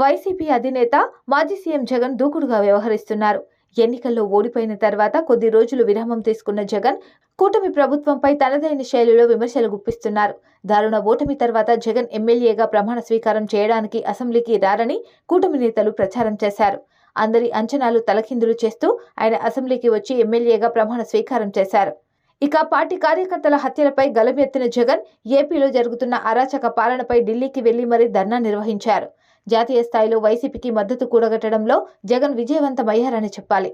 YCP అధినేత మాజీ CM Jagan దూకుడుగా వ్యవహరిస్తున్నారు. ఎన్నికల్లో ఓడిపోయిన తర్వాత కొద్ది రోజులు విరామం తీసుకున్న జగన్ కూటమి ప్రభుత్వంపై తనదైన శైలిలో విమర్శలు గుప్పిస్తున్నారు. దారుణ ఓటమి తర్వాత జగన్ ఎమ్మెల్యేగా ప్రమాణ స్వీకారం చేయడానికి అసెంబ్లీకి రారని కూటమి నేతలు ప్రచారం చేశారు. అందరి అంచనాలు తలకిందులు చేస్తూ ఆయన అసెంబ్లీకి వచ్చి ఎమ్మెల్యేగా ప్రమాణ స్వీకారం చేశారు. ఇక పార్టీ కార్యకర్తల హత్యలపై గలమెత్తిన జగన్ ఏపీలో జరుగుతున్న అరాచక పాలనపై ఢిల్లీకి వెళ్ళి మరీ ధర్నా నిర్వహించారు. జాతీయ స్థాయిలో వైసీపీకి మద్దతు కూడగట్టడంలో జగన్ విజయవంతమయ్యారని చెప్పాలి.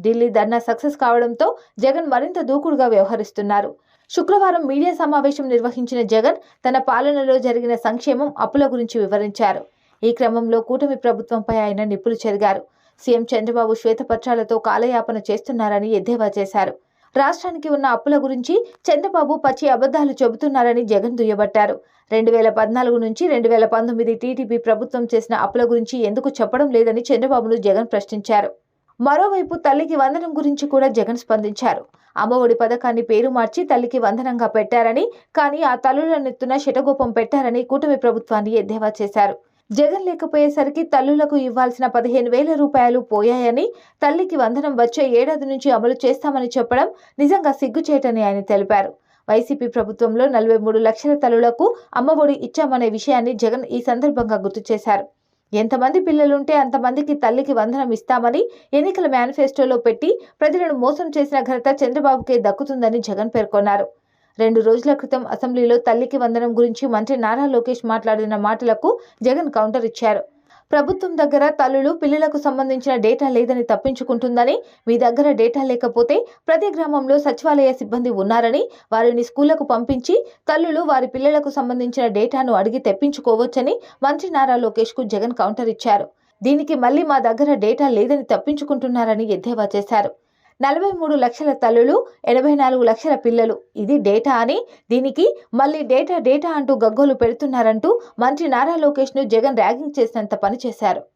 ఢిల్లీ ధర్నా సక్సెస్ కావడంతో జగన్ మరింత దూకుడుగా వ్యవహరిస్తున్నారు. శుక్రవారం మీడియా సమావేశం నిర్వహించిన జగన్ తన పాలనలో జరిగిన సంక్షేమం అప్పుల గురించి వివరించారు. ఈ క్రమంలో కూటమి ప్రభుత్వంపై ఆయన నిప్పులు చెరిగారు. సీఎం చంద్రబాబు శ్వేతపత్రాలతో కాలయాపన చేస్తున్నారని ఎద్దేవా చేశారు. రాష్ట్రానికి ఉన్న అప్పుల గురించి చంద్రబాబు పచ్చి అబద్ధాలు చెబుతున్నారని జగన్ దుయ్యబట్టారు. రెండు వేల పద్నాలుగు నుంచి రెండు వేల పంతొమ్మిది టీడీపీ ప్రభుత్వం చేసిన అప్పుల గురించి ఎందుకు చెప్పడం లేదని చంద్రబాబును జగన్ ప్రశ్నించారు. మరోవైపు తల్లికి వందనం గురించి కూడా జగన్ స్పందించారు. అమ్మఒడి పథకాన్ని పేరు మార్చి తల్లికి వందనంగా పెట్టారని కానీ ఆ తల్లుల నెత్తున శటగోపం పెట్టారని కూటమి ప్రభుత్వాన్ని ఎద్దేవా చేశారు. జగన్ లేకపోయేసరికి తల్లులకు ఇవ్వాల్సిన పదిహేను వేల రూపాయలు పోయాయని తల్లికి వందనం వచ్చే ఏడాది నుంచి అమలు చేస్తామని చెప్పడం నిజంగా సిగ్గుచేటని ఆయన తెలిపారు. వైసీపీ ప్రభుత్వంలో నలభై మూడు లక్షల తల్లులకు అమ్మఒడి ఇచ్చామనే విషయాన్ని జగన్ ఈ సందర్భంగా గుర్తు చేశారు. ఎంతమంది పిల్లలుంటే అంతమందికి తల్లికి వందనం ఇస్తామని ఎన్నికల మేనిఫెస్టోలో పెట్టి ప్రజలను మోసం చేసిన ఘనత చంద్రబాబుకే దక్కుతుందని జగన్ పేర్కొన్నారు. రెండు రోజుల క్రితం అసెంబ్లీలో తల్లికి వందనం గురించి మంత్రి నారా లోకేష్ మాట్లాడిన మాటలకు జగన్ కౌంటర్ ఇచ్చారు. ప్రభుత్వం దగ్గర తల్లులు పిల్లలకు సంబంధించిన డేటా లేదని తప్పించుకుంటుందని మీ దగ్గర డేటా లేకపోతే ప్రతి గ్రామంలో సచివాలయ సిబ్బంది ఉన్నారని వారిని స్కూళ్ళకు పంపించి తల్లులు వారి పిల్లలకు సంబంధించిన డేటాను అడిగి తెప్పించుకోవచ్చని మంత్రి నారా లోకేష్కు జగన్ కౌంటర్ ఇచ్చారు. దీనికి మళ్ళీ మా దగ్గర డేటా లేదని తప్పించుకుంటున్నారని ఎద్దేవా చేశారు. నలభై మూడు లక్షల తల్లులు ఎనభై నాలుగు లక్షల పిల్లలు. ఇది డేటా అని దీనికి మళ్ళీ డేటా డేటా అంటూ గగ్గోలు పెడుతున్నారంటూ మంత్రి నారా లోకేష్ను జగన్ ర్యాగింగ్ చేసినంత పని చేశారు.